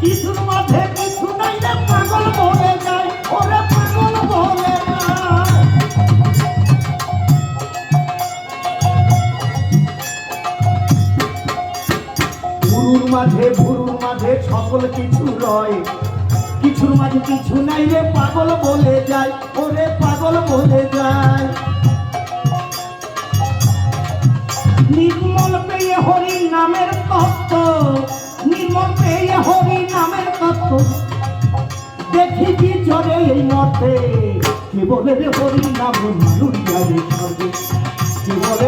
কিছু নাই সকল কিছু রয়। কিছুর মাঝে কিছু নাই রে, পাগল বলে যায়, ওরে পাগল বলে যায়। নির্মল পেয়ে হরি নামের তত্ত্ব দেখি কি চলে এই মতে কে হরি নামে মানুষ যাবে স্বর্গে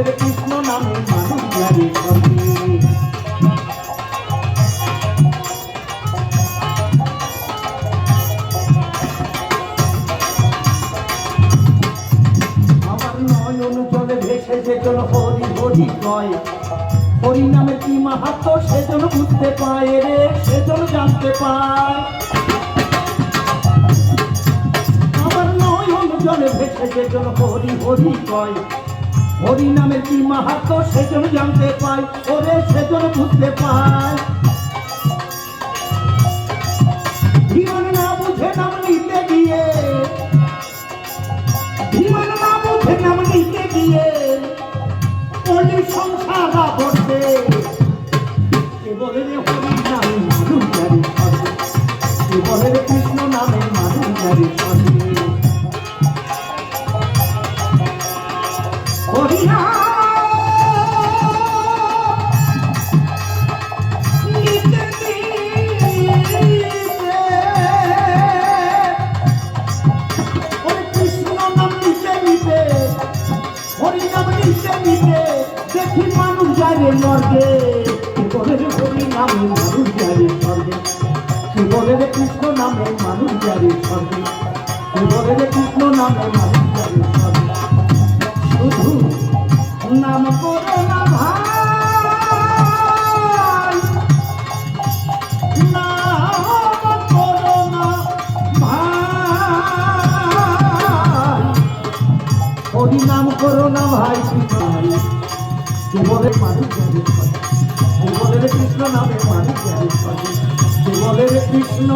কে কৃষ্ণ নামে মানুষ যাবে স্বর্গে আমার নয়ন জলে ভেসে যেজন হরি হরি কয় হরি নামে মাহাত্ম সেজন বুঝতে পায় রে সেজন জানতে পায়। হরি হরি কয়। হরি নামে কি মাহাত্ম সেজন জানতে পায়, ওরে সেজন বুঝতে পায়। নিতে হরি নাম নিতে নিতে দেখি মানুষ যায় রে মর্গে। রে কৃষ্ণ নামে মানুষ যায় রে স্বর্গে কে বলে রে কৃষ্ণ নামে মানুষ রে স্বর্গে শুধু নাম করো না ভাই না ভাই করো না ভাই জানে কৃষ্ণ নামে মানুষ বলে কৃষ্ণ